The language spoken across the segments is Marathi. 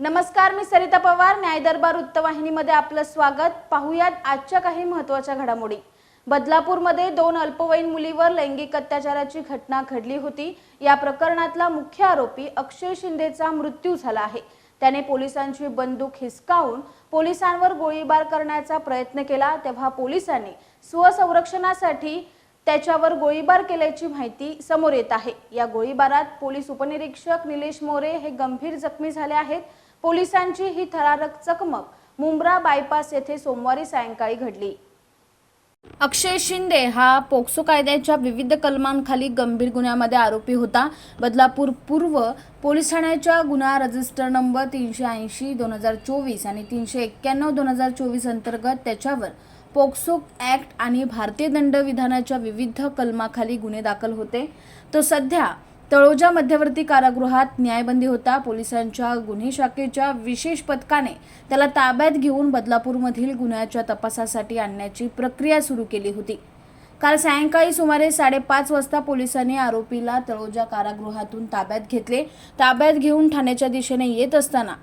नमस्कार मी सरिता पवार. न्याय दरबार वृत्तवाहिनीमध्ये आपलं स्वागत. पाहूयात आजच्या काही महत्त्वाच्या घडामोडी. बदलापूरमध्ये दोन अल्पवयीन मुलीवर लैंगिक अत्याचाराची घटना घडली होती. या प्रकरणातला मुख्य आरोपी अक्षय शिंदेचा मृत्यू झाला आहे. त्याने पोलिसांची बंदूक हिसकावून पोलिसांवर गोळीबार करण्याचा प्रयत्न केला. तेव्हा पोलिसांनी स्वसंरक्षणासाठी त्याच्यावर गोळीबार केल्याची माहिती समोर येत आहे. या गोळीबारात पोलीस उपनिरीक्षक निलेश मोरे हे गंभीर जखमी झाले आहेत. पोलिसांची ही थरारक चकमक मुंब्रा बायपास येथे सोमवारी सायंकाळी घडली. अक्षय शिंदे हा पोक्सो कायद्याच्या विविध कलमांखाली गंभीर गुन्ह्यामध्ये आरोपी होता. बदलापूर पूर्व पोलीस ठाण्याच्या गुन्हा रजिस्टर नंबर तीनशे ऐंशी दोन हजार चोवीस आणि तीनशे एक्क्याण्णव दोन हजार चोवीस अंतर्गत त्याच्यावर पोक्सो ॲक्ट आणि भारतीय दंडविधानाच्या विविध कलमाखाली गुन्हे दाखल होते. तो सध्या तळोजा मध्यवर्ती कारागृहात न्यायबंदी होता. पोलिसांच्या गुन्हे शाखेच्या विशेष पथकाने त्याला ताब्यात घेऊन बदलापूरमधील गुन्ह्याच्या तपासासाठी आणण्याची प्रक्रिया सुरू केली होती. काल सायंकाळी सुमारे साडेपाच वाजता पोलिसांनी आरोपीला तळोजा कारागृहातून ताब्यात घेतले. ताब्यात घेऊन ठाण्याच्या दिशेने येत असताना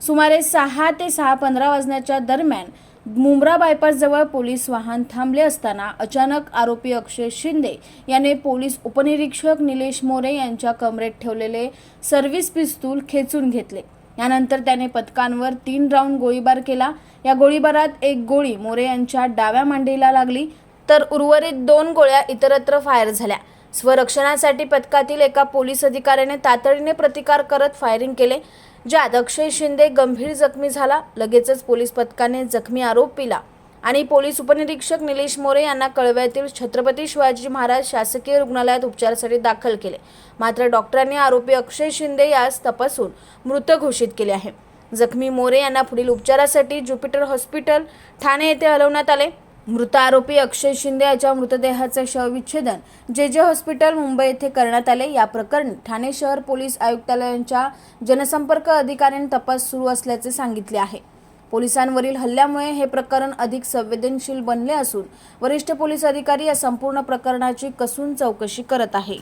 सुमारे सहा ते सहा पंधरा वाजण्याच्या दरम्यान मुंब्रा बायपासजवळ पोलीस वाहन थांबले असताना अचानक आरोपी अक्षय शिंदे याने पोलीस उपनिरीक्षक निलेश मोरे यांच्या कमरेत ठेवलेले सर्व्हिस पिस्तूल खेचून घेतले. यानंतर त्याने पथकांवर तीन राऊंड गोळीबार केला. या गोळीबारात एक गोळी मोरे यांच्या डाव्या मांडीला लागली. तर उर्वरित दोन गोळ्या इतरत्र फायर झाल्या. स्वरक्षणासाठी पथकातील एका पोलीस अधिकाऱ्याने तातडीने प्रतिकार करत फायरिंग केले ज्यात अक्षय शिंदे गंभीर जखमी झाला. लगेचच पोलीस पथकाने जखमी आरोपीला आणि पोलीस उपनिरीक्षक निलेश मोरे यांना कळव्यातील छत्रपती शिवाजी महाराज शासकीय रुग्णालयात उपचारासाठी दाखल केले. मात्र डॉक्टरांनी आरोपी अक्षय शिंदे यास तपासून मृत घोषित केले आहे. जखमी मोरे यांना पुढील उपचारासाठी ज्युपिटर हॉस्पिटल ठाणे येथे हलवण्यात आले. मृत आरोपी अक्षय शिंदे याच्या मृतदेहाचे शवविच्छेदन जे जे हॉस्पिटल मुंबई येथे करण्यात आले या प्रकरणी ठाणे शहर पोलीस आयुक्तालयांच्या जनसंपर्क अधिकाऱ्यांनी तपास सुरू असल्याचे सांगितले आहे. पोलिसांवरील हल्ल्यामुळे हे प्रकरण अधिक संवेदनशील बनले असून वरिष्ठ पोलीस अधिकारी या संपूर्ण प्रकरणाची कसून चौकशी करत आहे.